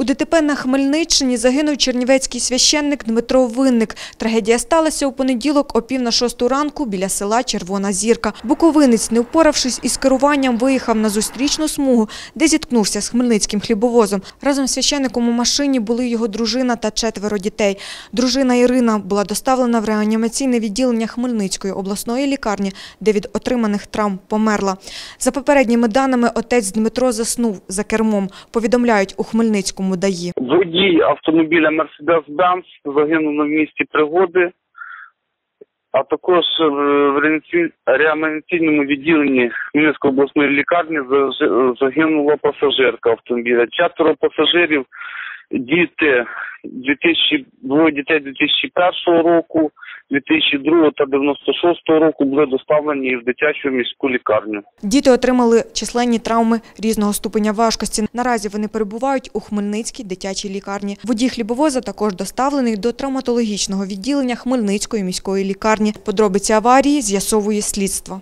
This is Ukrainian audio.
У ДТП на Хмельниччині загинув чернівецький священник Дмитро Винник. Трагедія сталася у понеділок о пів на шосту ранку біля села Червона Зірка. Буковинець, не впоравшись із керуванням, виїхав на зустрічну смугу, де зіткнувся з хмельницьким хлібовозом. Разом з священником у машині були його дружина та четверо дітей. Дружина Ірина була доставлена в реанімаційне відділення Хмельницької обласної лікарні, де від отриманих травм померла. За попередніми даними, отець Дмитро заснув за кермом, повідомляють у Хмельницькому ДАІ. Водій автомобіля Mercedes-Benz загинув на місці пригоди, а також в реанімаційному відділенні Хмельницької обласної лікарні загинула пасажирка автомобіля. Четверо пасажирів, діти 2000, двоє дітей 2001 року, 2002 та 96 року були доставлені в дитячу міську лікарню. Діти отримали численні травми різного ступеня важкості. Наразі вони перебувають у Хмельницькій дитячій лікарні. Водій хлібовоза також доставлений до травматологічного відділення Хмельницької міської лікарні. Подробиці аварії з'ясовує слідство.